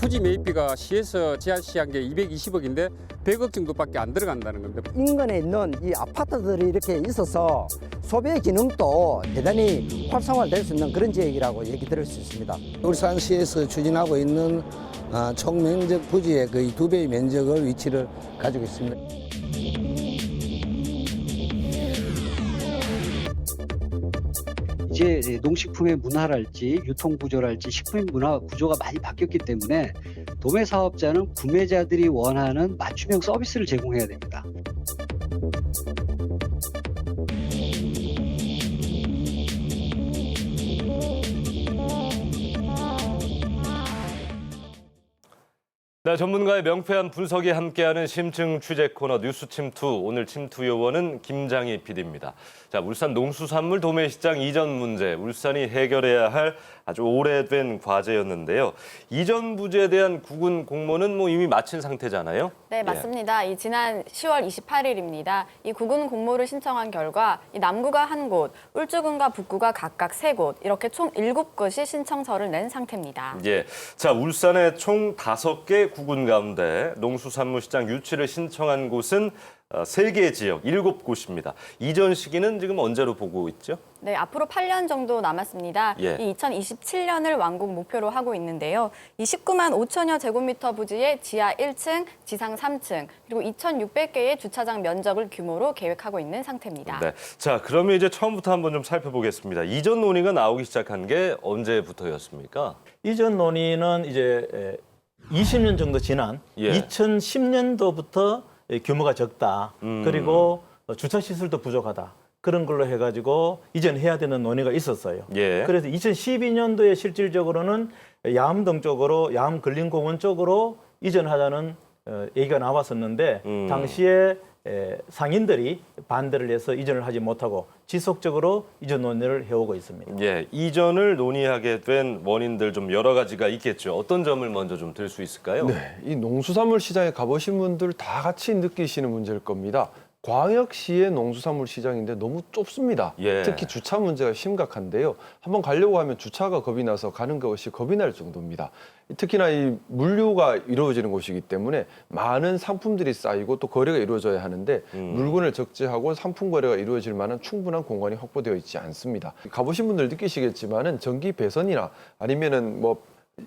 토지 매입비가 시에서 제한시한 게 220억인데 100억 정도밖에 안 들어간다는 겁니다. 인근에 있는 이 아파트들이 이렇게 있어서 소비의 기능도 대단히 활성화될 수 있는 그런 지역이라고 얘기 들을 수 있습니다. 울산시에서 추진하고 있는 아, 총 면적 부지의 거의 두 배의 면적을 위치를 가지고 있습니다. 이제 농식품의 문화랄지 유통 구조랄지 식품 문화 구조가 많이 바뀌었기 때문에 도매 사업자는 구매자들이 원하는 맞춤형 서비스를 제공해야 됩니다. 네, 전문가의 명쾌한 분석이 함께하는 심층 취재 코너 뉴스 침투. 오늘 침투 요원은 김장희 PD입니다. 자, 울산 농수산물 도매시장 이전 문제, 울산이 해결해야 할 아주 오래된 과제였는데요. 이전 부지에 대한 구군 공모는 뭐 이미 마친 상태잖아요. 네, 예. 맞습니다. 이 지난 10월 28일입니다. 이 구군 공모를 신청한 결과 이 남구가 한 곳, 울주군과 북구가 각각 세 곳, 이렇게 총 일곱 곳이 신청서를 낸 상태입니다. 예. 자, 울산의 총 다섯 개 구군 가운데 농수산물시장 유치를 신청한 곳은 어, 세개 지역, 일곱 곳입니다. 이전 시기는 지금 언제로 보고 있죠? 네, 앞으로 8년 정도 남았습니다. 예. 이 2027년을 완공 목표로 하고 있는데요. 이 19만 5천여 제곱미터 부지에 지하 1층, 지상 3층, 그리고 2,600개의 주차장 면적을 규모로 계획하고 있는 상태입니다. 네. 자, 그러면 이제 처음부터 한번 좀 살펴보겠습니다. 이전 논의가 나오기 시작한 게 언제부터였습니까? 이전 논의는 이제 에, 20년 정도 지난 예. 2010년도부터 규모가 적다. 음. 그리고 어, 주차 시설도 부족하다. 그런 걸로 해가지고 이전 해야 되는 논의가 있었어요. 예. 그래서 2012년도에 실질적으로는 야암동 쪽으로 야암 근린공원 쪽으로 이전하자는 어, 얘기가 나왔었는데 음. 당시에 에, 상인들이 반대를 해서 이전을 하지 못하고 지속적으로 이전 논의를 해오고 있습니다. 예, 이전을 논의하게 된 원인들 좀 여러 가지가 있겠죠. 어떤 점을 먼저 좀 들 수 있을까요? 네, 이 농수산물 시장에 가보신 분들 다 같이 느끼시는 문제일 겁니다. 광역시의 농수산물 시장인데 너무 좁습니다. 예. 특히 주차 문제가 심각한데요. 한번 가려고 하면 주차가 겁이 나서 가는 것이 겁이 날 정도입니다. 특히나 이 물류가 이루어지는 곳이기 때문에 많은 상품들이 쌓이고 또 거래가 이루어져야 하는데 음. 물건을 적재하고 상품 거래가 이루어질 만한 충분한 공간이 확보되어 있지 않습니다. 가보신 분들 느끼시겠지만은 전기 배선이나 아니면은 뭐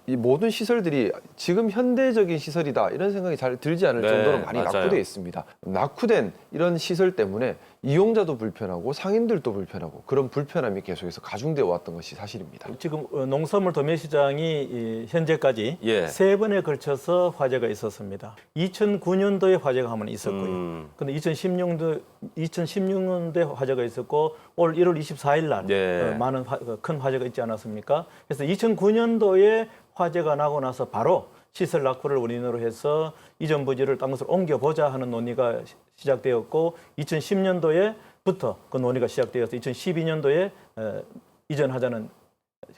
이 모든 시설들이 지금 현대적인 시설이다 이런 생각이 잘 들지 않을 네, 정도로 많이 맞아요. 낙후되어 있습니다. 낙후된 이런 시설 때문에 이용자도 불편하고 상인들도 불편하고 그런 불편함이 계속해서 가중되어 왔던 것이 사실입니다. 지금 어, 농산물 도매시장이 이, 현재까지 예. 세 번에 걸쳐서 화재가 있었습니다. 2009년도에 화재가 한 번 있었고요. 음. 근데 2016년도 2016년도에 화재가 있었고 올 1월 24일 날 예. 어, 많은 화, 어, 큰 화재가 있지 않았습니까? 그래서 2009년도에 화재가 나고 나서 바로 시설 낙후를 원인으로 해서 이전 부지를 딴 곳으로 옮겨보자 하는 논의가 시- 시작되었고 2010년도에 부터 그 논의가 시작되어서 2012년도에 어, 이전하자는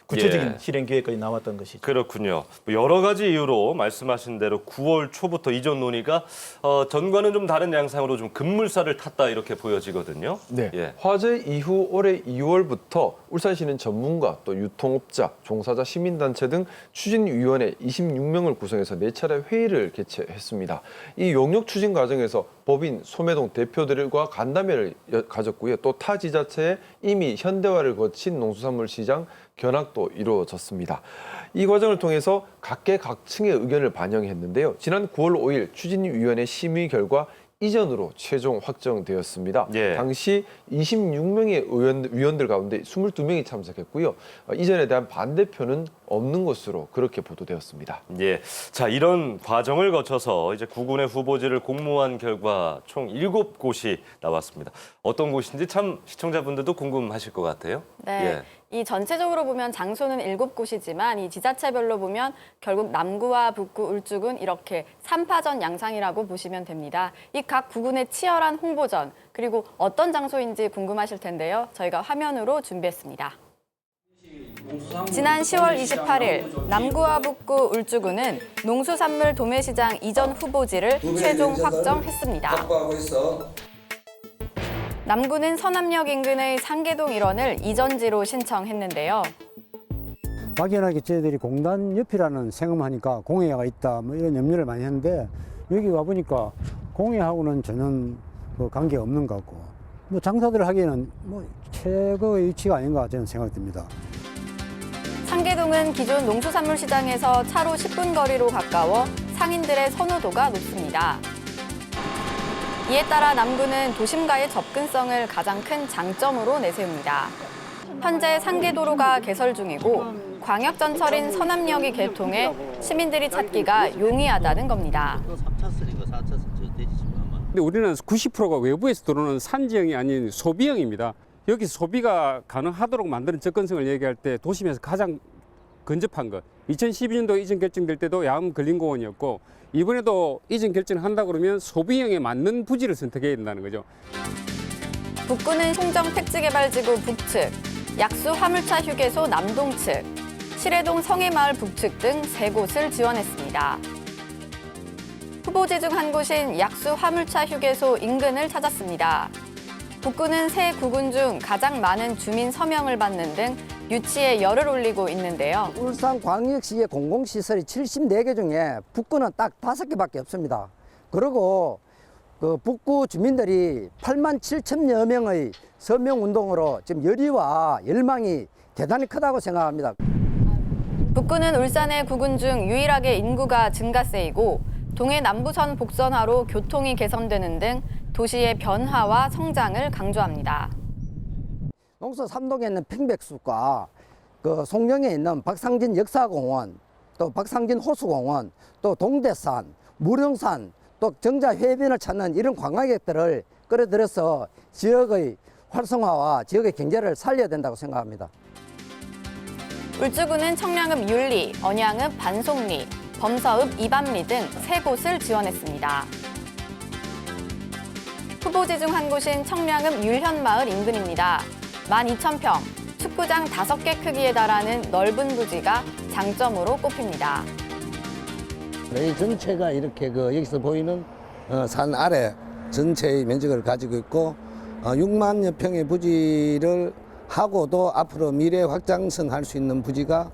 구체적인 예. 실행 계획까지 나왔던 것이죠. 그렇군요. 뭐 여러 가지 이유로 말씀하신 대로 9월 초부터 이전 논의가 어, 전과는 좀 다른 양상으로 좀 급물살을 탔다 이렇게 보여지거든요. 네. 예. 화재 이후 올해 2월부터 울산시는 전문가 또 유통업자, 종사자, 시민단체 등 추진위원회 26명을 구성해서 네 차례 회의를 개최했습니다. 이 용역 추진 과정에서 법인 소매동 대표들과 간담회를 여- 가졌고요. 또 타 지자체에 이미 현대화를 거친 농수산물 시장 견학도 이루어졌습니다. 이 과정을 통해서 각계각층의 의견을 반영했는데요. 지난 9월 5일 추진위원회 심의 결과 이전으로 최종 확정되었습니다. 예. 당시 26명의 의원, 위원들 가운데 22명이 참석했고요. 어, 이전에 대한 반대표는 없는 것으로 그렇게 보도되었습니다. 예. 자, 이런 과정을 거쳐서 이제 구군의 후보지를 공모한 결과 총 일곱 곳이 나왔습니다. 어떤 곳인지 참 시청자분들도 궁금하실 것 같아요. 네. 이 전체적으로 보면 장소는 일곱 곳이지만 이 지자체별로 보면 결국 남구와 북구, 울주군 이렇게 삼파전 양상이라고 보시면 됩니다. 이 각 구군의 치열한 홍보전 그리고 어떤 장소인지 궁금하실 텐데요. 저희가 화면으로 준비했습니다. 지난 10월 28일 남구와 북구 울주군은 농수산물 도매시장 이전 후보지를 최종 확정했습니다. 남구는 서남역 인근의 상계동 일원을 이전지로 신청했는데요. 막연하게 저희들이 공단 옆이라는 생각하니까 공해가 있다 뭐 이런 염려를 많이 했는데 여기 와 보니까 공해하고는 전혀 그 관계 없는 것 같고 뭐 장사들 하기에는 뭐 최고의 위치가 아닌가 저는 생각이 듭니다. 상계동은 기존 농수산물 시장에서 차로 10분 거리로 가까워 상인들의 선호도가 높습니다. 이에 따라 남구는 도심과의 접근성을 가장 큰 장점으로 내세웁니다. 현재 상계도로가 개설 중이고 광역전철인 서남역이 개통해 시민들이 찾기가 용이하다는 겁니다. 근데 우리는 90%가 외부에서 들어오는 산지형이 아닌 소비형입니다. 여기 소비가 가능하도록 만드는 접근성을 얘기할 때 도심에서 가장 근접한 것. 2012년도 이전 결정될 때도 야암 근린공원이었고 이번에도 이전 결정한다 그러면 소비형에 맞는 부지를 선택해야 된다는 거죠. 북구는 송정 택지개발지구 북측, 약수 화물차 휴게소 남동측, 칠해동 성해마을 북측 등 세 곳을 지원했습니다. 후보지 중 한 곳인 약수 화물차 휴게소 인근을 찾았습니다. 북구는 새 구군 중 가장 많은 주민 서명을 받는 등 유치에 열을 올리고 있는데요. 울산 광역시의 공공시설이 74개 중에 북구는 딱 다섯 개밖에 없습니다. 그리고 그 북구 주민들이 8만 7천여 명의 서명 운동으로 지금 열의와 열망이 대단히 크다고 생각합니다. 북구는 울산의 구군 중 유일하게 인구가 증가세이고 동해 남부선 복선화로 교통이 개선되는 등 도시의 변화와 성장을 강조합니다. 농서 삼동에 있는 팽백숲과 그 송정에 있는 박상진 역사공원, 또 박상진 호수공원, 또 동대산, 무령산, 또 정자 해변을 찾는 이런 관광객들을 끌어들여서 지역의 활성화와 지역의 경제를 살려야 된다고 생각합니다. 울주군은 청량읍 율리, 언양읍 반송리, 범서읍 이밤리 등 세 곳을 지원했습니다. 후보지 중 한 곳인 청량읍 율현마을 인근입니다. 12,000평, 축구장 5개 크기에 달하는 넓은 부지가 장점으로 꼽힙니다. 이 전체가 이렇게 그 여기서 보이는 어, 산 아래 전체의 면적을 가지고 있고 어, 6만여 평의 부지를 하고도 앞으로 미래 확장성할 수 있는 부지가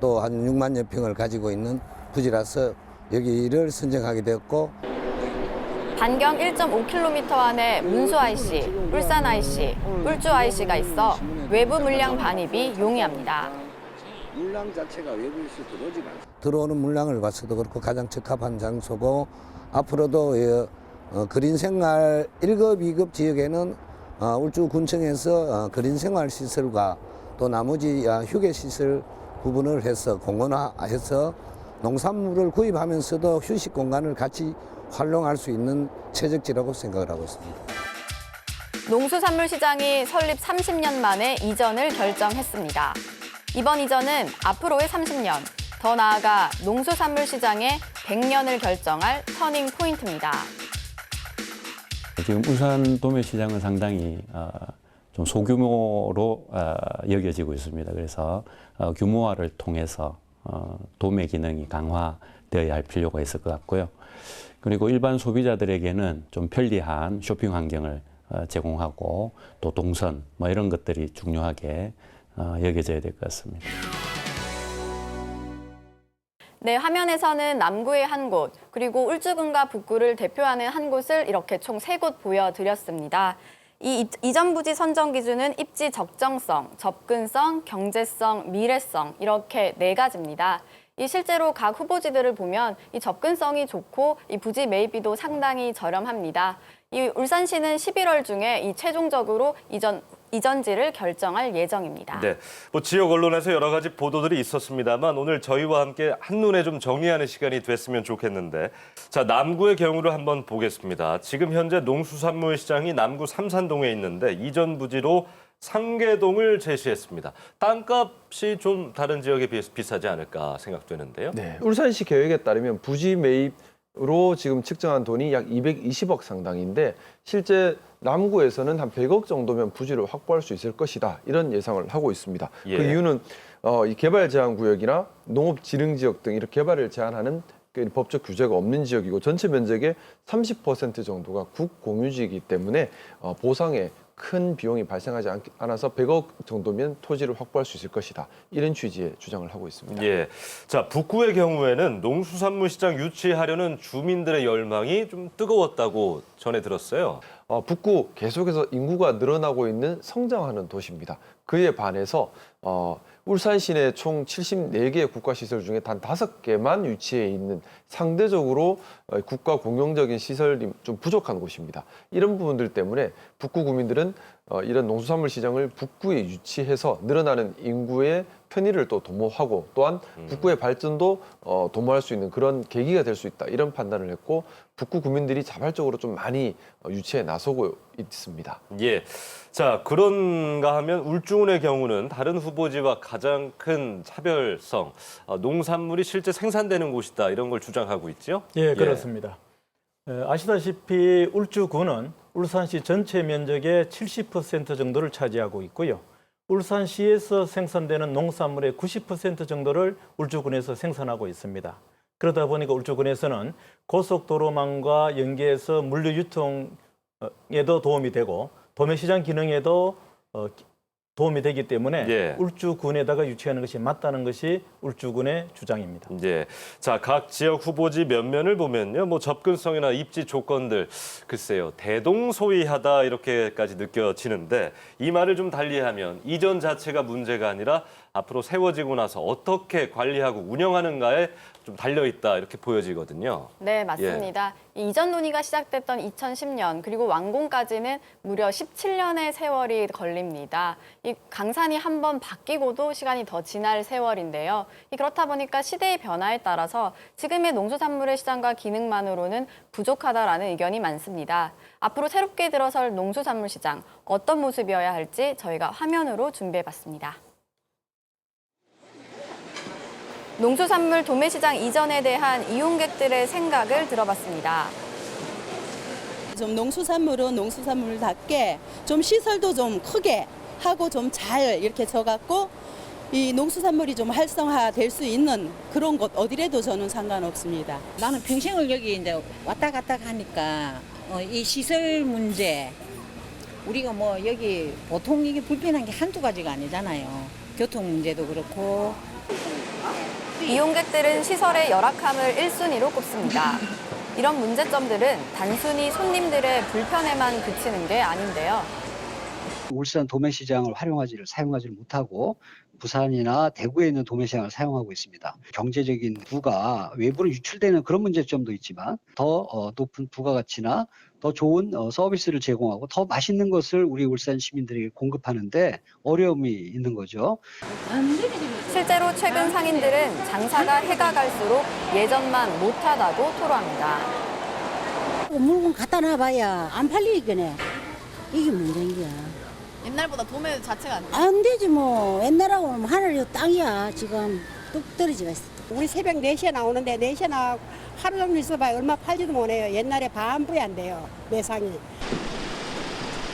또 한 6만여 평을 가지고 있는 부지라서 여기를 선정하게 되었고 반경 1.5km 안에 문수 IC, 울산 IC, 울주 IC가 있어 외부 물량 반입이 용이합니다. 물량 자체가 외부에서 들어오지 들어오는 물량을 봐서도 그렇고 가장 적합한 장소고 앞으로도 예, 어, 그린 생활 1급, 2급 지역에는 어, 울주 군청에서 어, 그린 생활 시설과 또 나머지 아, 휴게 시설 구분을 해서 공원화해서 농산물을 구입하면서도 휴식 공간을 같이 활용할 수 있는 최적지라고 생각을 하고 있습니다. 농수산물 시장이 설립 30년 만에 이전을 결정했습니다. 이번 이전은 앞으로의 30년, 더 나아가 농수산물 시장의 100년을 결정할 터닝 포인트입니다. 지금 울산 도매 시장은 상당히 어, 좀 소규모로 어, 여겨지고 있습니다. 그래서 어, 규모화를 통해서 어, 도매 기능이 강화되어야 할 필요가 있을 것 같고요. 그리고 일반 소비자들에게는 좀 편리한 쇼핑 환경을 어, 제공하고 또 동선 뭐 이런 것들이 중요하게 어, 여겨져야 될 것 같습니다. 네, 화면에서는 남구의 한 곳, 그리고 울주군과 북구를 대표하는 한 곳을 이렇게 총 세 곳 보여드렸습니다. 이 이- 이전 부지 선정 기준은 입지 적정성, 접근성, 경제성, 미래성 이렇게 네 가지입니다. 이 실제로 각 후보지들을 보면 이 접근성이 좋고 이 부지 매입비도 상당히 저렴합니다. 이 울산시는 11월 중에 이 최종적으로 이전 이전지를 결정할 예정입니다. 네, 뭐 지역 언론에서 여러 가지 보도들이 있었습니다만 오늘 저희와 함께 한눈에 좀 정리하는 시간이 됐으면 좋겠는데 자 남구의 경우를 한번 보겠습니다. 지금 현재 농수산물 시장이 남구 삼산동에 있는데 이전 부지로 상계동을 제시했습니다. 땅값이 좀 다른 지역에 비해서 비싸지 않을까 생각되는데요. 네, 울산시 계획에 따르면 부지 매입으로 지금 측정한 돈이 약 220억 상당인데 실제 남구에서는 한 100억 정도면 부지를 확보할 수 있을 것이다 이런 예상을 하고 있습니다. 예. 그 이유는 어, 이 개발 제한 구역이나 농업 지능 지역 등 이렇게 개발을 제한하는 그 법적 규제가 없는 지역이고 전체 면적의 30% 정도가 국공유지이기 때문에 어, 보상에 큰 비용이 발생하지 않, 않아서 100억 정도면 토지를 확보할 수 있을 것이다. 이런 취지의 주장을 하고 있습니다. 예. 자, 북구의 경우에는 농수산물 시장 유치하려는 주민들의 열망이 좀 뜨거웠다고 전해 들었어요. 어, 북구 계속해서 인구가 늘어나고 있는 성장하는 도시입니다. 그에 반해서 어, 울산 시내 총 74개의 국가시설 중에 단 5개만 유치해 있는 상대적으로 어, 국가 공용적인 시설이 좀 부족한 곳입니다. 이런 부분들 때문에 북구 구민들은 어, 이런 농수산물 시장을 북구에 유치해서 늘어나는 인구의 편의를 또 도모하고 또한 북구의 발전도 어, 도모할 수 있는 그런 계기가 될 수 있다 이런 판단을 했고 북구 구민들이 자발적으로 좀 많이 어, 유치에 나서고 있습니다. 예. 자, 그런가 하면 울주군의 경우는 다른 후 보지와 가장 큰 차별성, 어, 농산물이 실제 생산되는 곳이다 이런 걸 주장하고 있죠. 예, 그렇습니다. 에, 아시다시피 울주군은 울산시 전체 면적의 70% 정도를 차지하고 있고요. 울산시에서 생산되는 농산물의 90% 정도를 울주군에서 생산하고 있습니다. 그러다 보니까 울주군에서는 고속도로망과 연계해서 물류 유통에도 도움이 되고 도매시장 기능에도 어, 기- 도움이 되기 때문에 예. 울주군에다가 유치하는 것이 맞다는 것이 울주군의 주장입니다. 예. 자, 각 지역 후보지 면면을 보면요. 뭐 접근성이나 입지 조건들 글쎄요. 대동소이하다 이렇게까지 느껴지는데 이 말을 좀 달리하면 이전 자체가 문제가 아니라 앞으로 세워지고 나서 어떻게 관리하고 운영하는가에 좀 달려 있다 이렇게 보여지거든요. 네, 맞습니다. 이 이전 논의가 시작됐던 2010년 그리고 완공까지는 무려 17년의 세월이 걸립니다. 이 강산이 한 번 바뀌고도 시간이 더 지날 세월인데요. 이 그렇다 보니까 시대의 변화에 따라서 지금의 농수산물의 시장과 기능만으로는 부족하다라는 의견이 많습니다. 앞으로 새롭게 들어설 농수산물 시장 어떤 모습이어야 할지 저희가 화면으로 준비해봤습니다. 농수산물 도매시장 이전에 대한 이용객들의 생각을 들어봤습니다. 좀 농수산물은 농수산물답게 좀 시설도 좀 크게 하고 좀 잘 이렇게 져갖고 이 농수산물이 좀 활성화될 수 있는 그런 곳 어디래도 저는 상관없습니다. 나는 평생을 여기 이제 왔다 갔다 하니까 어, 이 시설 문제 우리가 뭐 여기 보통 이게 불편한 게 한두 가지가 아니잖아요. 교통 문제도 그렇고 이용객들은 시설의 열악함을 1순위로 꼽습니다. 이런 문제점들은 단순히 손님들의 불편에만 그치는 게 아닌데요. 울산 도매시장을 활용하지를 사용하지를 못하고 부산이나 대구에 있는 도매시장을 사용하고 있습니다. 경제적인 부가 외부로 유출되는 그런 문제점도 있지만 더 어, 높은 부가가치나 더 좋은 어, 서비스를 제공하고 더 맛있는 것을 우리 울산 시민들에게 공급하는데 어려움이 있는 거죠. 실제로 최근 상인들은 장사가 해가 갈수록 예전만 못하다고 토로합니다. 물건 갖다 놔봐야 안 팔리겠네. 이게 문제인 거야. 옛날보다 도매 자체가 안안 되지 뭐. 옛날하고는 하늘이 땅이야. 지금 뚝 떨어지가 있어. 우리 새벽 4시에 나오는데 4시에 나 하루 종일 있어봐야 얼마 팔지도 못해요. 옛날에 반부에 안 돼요. 매상이.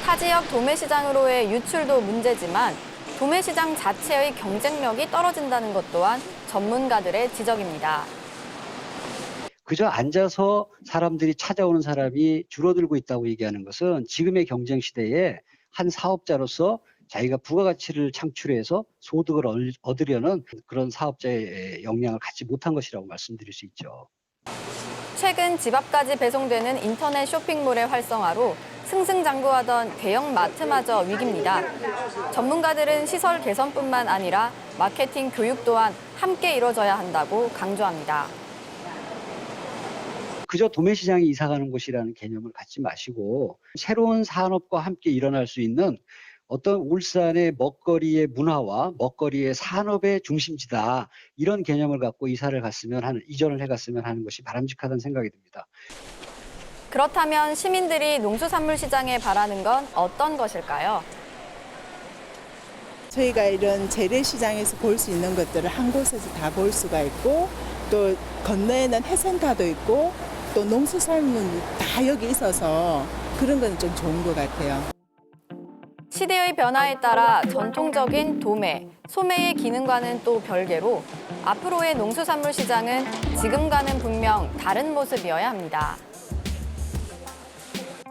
타 지역 도매시장으로의 유출도 문제지만 도매시장 자체의 경쟁력이 떨어진다는 것 또한 전문가들의 지적입니다. 그저 앉아서 사람들이 찾아오는 사람이 줄어들고 있다고 얘기하는 것은 지금의 경쟁 시대에 한 사업자로서 자기가 부가가치를 창출해서 소득을 얻- 얻으려는 그런 사업자의 역량을 갖지 못한 것이라고 말씀드릴 수 있죠. 최근 집 앞까지 배송되는 인터넷 쇼핑몰의 활성화로 승승장구하던 대형 마트마저 위기입니다. 전문가들은 시설 개선뿐만 아니라 마케팅 교육 또한 함께 이뤄져야 한다고 강조합니다. 그저 도매시장이 이사가는 곳이라는 개념을 갖지 마시고 새로운 산업과 함께 일어날 수 있는 어떤 울산의 먹거리의 문화와 먹거리의 산업의 중심지다 이런 개념을 갖고 이사를 갔으면 하는 이전을 해갔으면 하는 것이 바람직하다는 생각이 듭니다. 그렇다면 시민들이 농수산물 시장에 바라는 건 어떤 것일까요? 저희가 이런 재래시장에서 볼 수 있는 것들을 한 곳에서 다 볼 수가 있고 또 건너에는 해센터도 있고 또 농수산물 다 여기 있어서 그런 건 좀 좋은 것 같아요. 시대의 변화에 따라 전통적인 도매, 소매의 기능과는 또 별개로 앞으로의 농수산물 시장은 지금과는 분명 다른 모습이어야 합니다.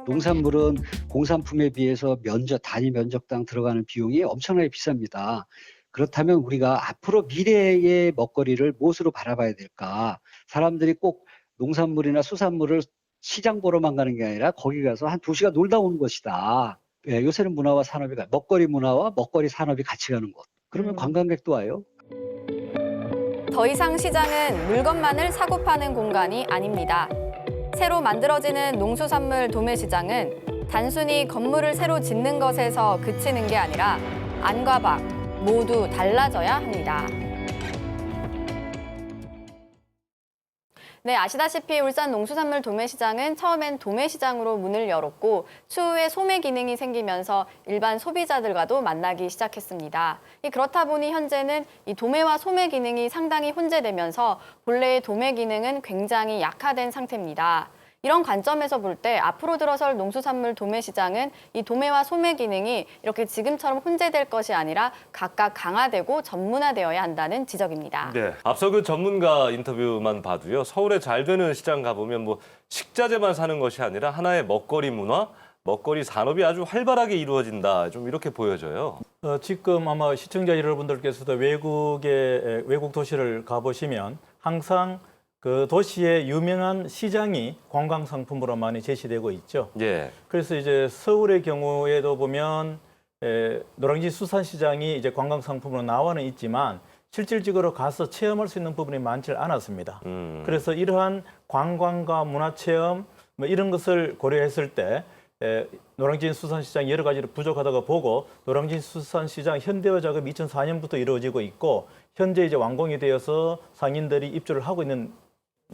농산물은 공산품에 비해서 면적 단위 면적당 들어가는 비용이 엄청나게 비쌉니다. 그렇다면 우리가 앞으로 미래의 먹거리를 무엇으로 바라봐야 될까? 사람들이 꼭 농산물이나 수산물을 시장 보러만 가는 게 아니라 거기 가서 한 두 시간 놀다 오는 것이다. 예, 요새는 문화와 산업이 가- 먹거리 문화와 먹거리 산업이 같이 가는 곳. 그러면 관광객도 와요. 더 이상 시장은 물건만을 사고 파는 공간이 아닙니다. 새로 만들어지는 농수산물 도매시장은 단순히 건물을 새로 짓는 것에서 그치는 게 아니라 안과 밖 모두 달라져야 합니다. 네, 아시다시피 울산 농수산물 도매시장은 처음엔 도매시장으로 문을 열었고 추후에 소매 기능이 생기면서 일반 소비자들과도 만나기 시작했습니다. 이 그렇다 보니 현재는 이 도매와 소매 기능이 상당히 혼재되면서 본래의 도매 기능은 굉장히 약화된 상태입니다. 이런 관점에서 볼 때 앞으로 들어설 농수산물 도매 시장은 이 도매와 소매 기능이 이렇게 지금처럼 혼재될 것이 아니라 각각 강화되고 전문화되어야 한다는 지적입니다. 네. 앞서 그 전문가 인터뷰만 봐도요. 서울에 잘 되는 시장 가보면 뭐 식자재만 사는 것이 아니라 하나의 먹거리 문화, 먹거리 산업이 아주 활발하게 이루어진다. 좀 이렇게 보여져요. 어, 지금 아마 시청자 여러분들께서도 외국의 에, 외국 도시를 가보시면 항상 그 도시의 유명한 시장이 관광 상품으로 많이 제시되고 있죠. 예. 그래서 이제 서울의 경우에도 보면 에, 노량진 수산시장이 이제 관광 상품으로 나와는 있지만 실질적으로 가서 체험할 수 있는 부분이 많지 않았습니다. 음. 그래서 이러한 관광과 문화체험 뭐 이런 것을 고려했을 때 에, 노량진 수산시장 여러 가지로 부족하다고 보고 노량진 수산시장 현대화 작업이 2004년부터 이루어지고 있고 현재 이제 완공이 되어서 상인들이 입주를 하고 있는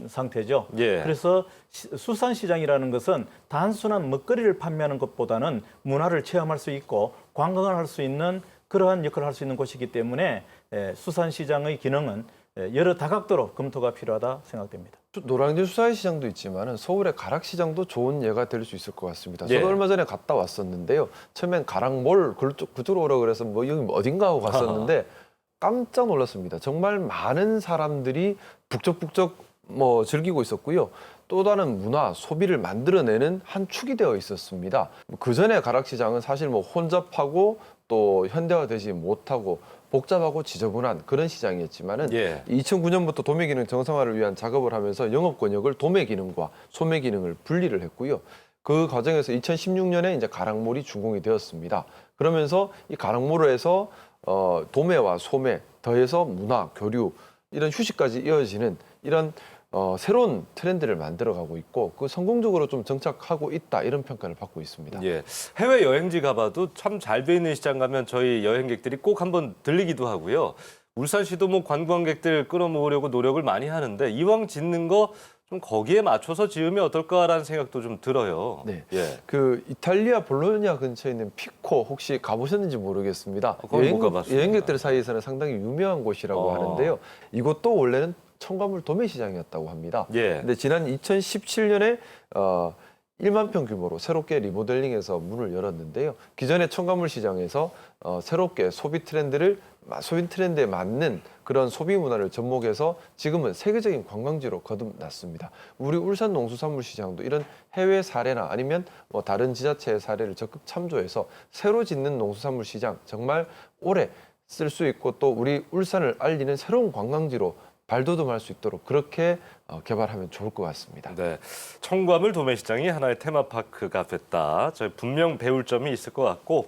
상태죠. 예. 그래서 시- 수산시장이라는 것은 단순한 먹거리를 판매하는 것보다는 문화를 체험할 수 있고 관광을 할 수 있는 그러한 역할을 할 수 있는 곳이기 때문에 에, 수산시장의 기능은 에, 여러 다각도로 검토가 필요하다 생각됩니다. 노량진 수산시장도 있지만 서울의 가락시장도 좋은 예가 될 수 있을 것 같습니다. 저도 예. 얼마 전에 갔다 왔었는데요. 처음엔 가락몰 그쪽- 그쪽으로 오라 그래서 뭐 여기 어딘가 하고 갔었는데 깜짝 놀랐습니다. 정말 많은 사람들이 북적북적 뭐 즐기고 있었고요. 또 다른 문화, 소비를 만들어내는 한 축이 되어 있었습니다. 그 전에 가락시장은 사실 뭐 혼잡하고 또 현대화되지 못하고 복잡하고 지저분한 그런 시장이었지만은 예. 2009년부터 도매 기능 정상화를 위한 작업을 하면서 영업 권역을 도매 기능과 소매 기능을 분리를 했고요. 그 과정에서 2016년에 이제 가락몰이 준공이 되었습니다. 그러면서 이 가락몰에서 어, 도매와 소매 더해서 문화, 교류 이런 휴식까지 이어지는 이런 어, 새로운 트렌드를 만들어가고 있고 그 성공적으로 좀 정착하고 있다 이런 평가를 받고 있습니다. 예. 해외 여행지 가봐도 참 잘 돼 있는 시장 가면 저희 여행객들이 꼭 한번 들리기도 하고요. 울산시도 뭐 관광객들 끌어모으려고 노력을 많이 하는데 이왕 짓는 거 좀 거기에 맞춰서 지으면 어떨까라는 생각도 좀 들어요. 네. 예. 그 이탈리아 볼로냐 근처에 있는 피코 혹시 가보셨는지 모르겠습니다. 못 가봤습니다. 여행객들 사이에서는 상당히 유명한 곳이라고 어. 하는데요. 이것도 원래는 첨가물 도매 시장이었다고 합니다. 예. 근데 지난 2017년에 어 1만 평 규모로 새롭게 리모델링해서 문을 열었는데요. 기존의 첨가물 시장에서 어, 새롭게 소비 트렌드를 마- 소비 트렌드에 맞는 그런 소비 문화를 접목해서 지금은 세계적인 관광지로 거듭났습니다. 우리 울산 농수산물 시장도 이런 해외 사례나 아니면 뭐 다른 지자체의 사례를 적극 참조해서 새로 짓는 농수산물 시장 정말 오래 쓸 수 있고 또 우리 울산을 알리는 새로운 관광지로 발돋움할 수 있도록 그렇게 어, 개발하면 좋을 것 같습니다. 네. 청과물 도매시장이 하나의 테마파크가 됐다. 저 분명 배울 점이 있을 것 같고.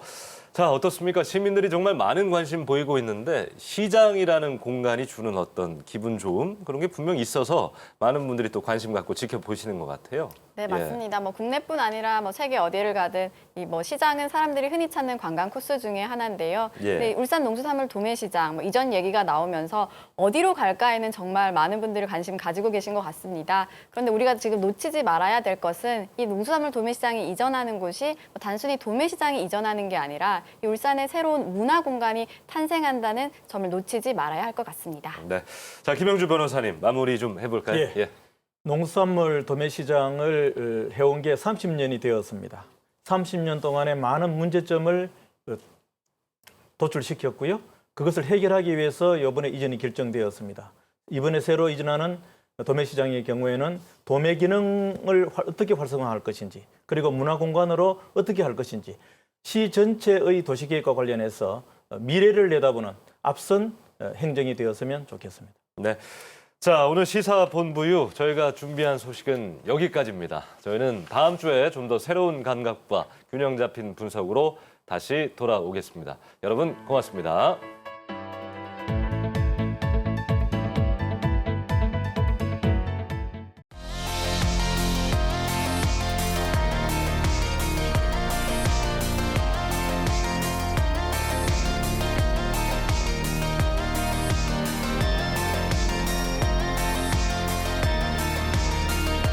자, 어떻습니까? 시민들이 정말 많은 관심 보이고 있는데 시장이라는 공간이 주는 어떤 기분 좋음 그런 게 분명 있어서 많은 분들이 또 관심 갖고 지켜보시는 것 같아요. 네, 예. 맞습니다. 뭐 국내뿐 아니라 뭐 세계 어디를 가든 이 뭐 시장은 사람들이 흔히 찾는 관광 코스 중에 하나인데요. 예. 네, 울산 농수산물 도매시장 뭐 이전 얘기가 나오면서 어디로 갈까에는 정말 많은 분들이 관심 가지고 계신 것 같습니다. 그런데 우리가 지금 놓치지 말아야 될 것은 이 농수산물 도매시장이 이전하는 곳이 뭐 단순히 도매시장이 이전하는 게 아니라 이 울산의 새로운 문화 공간이 탄생한다는 점을 놓치지 말아야 할 것 같습니다. 네. 자, 김영주 변호사님 마무리 좀 해볼까요? 예. 농수산물 도매시장을 어, 해온 게 30년이 되었습니다. 30년 동안의 많은 문제점을 그 도출시켰고요. 그것을 해결하기 위해서 이번에 이전이 결정되었습니다. 이번에 새로 이전하는 도매시장의 경우에는 도매 기능을 활- 어떻게 활성화할 것인지 그리고 문화 공간으로 어떻게 할 것인지 시 전체의 도시계획과 관련해서 어, 미래를 내다보는 앞선 어, 행정이 되었으면 좋겠습니다. 네. 자, 오늘 시사본부유 저희가 준비한 소식은 여기까지입니다. 저희는 다음 주에 좀 더 새로운 감각과 균형 잡힌 분석으로 다시 돌아오겠습니다. 여러분 고맙습니다.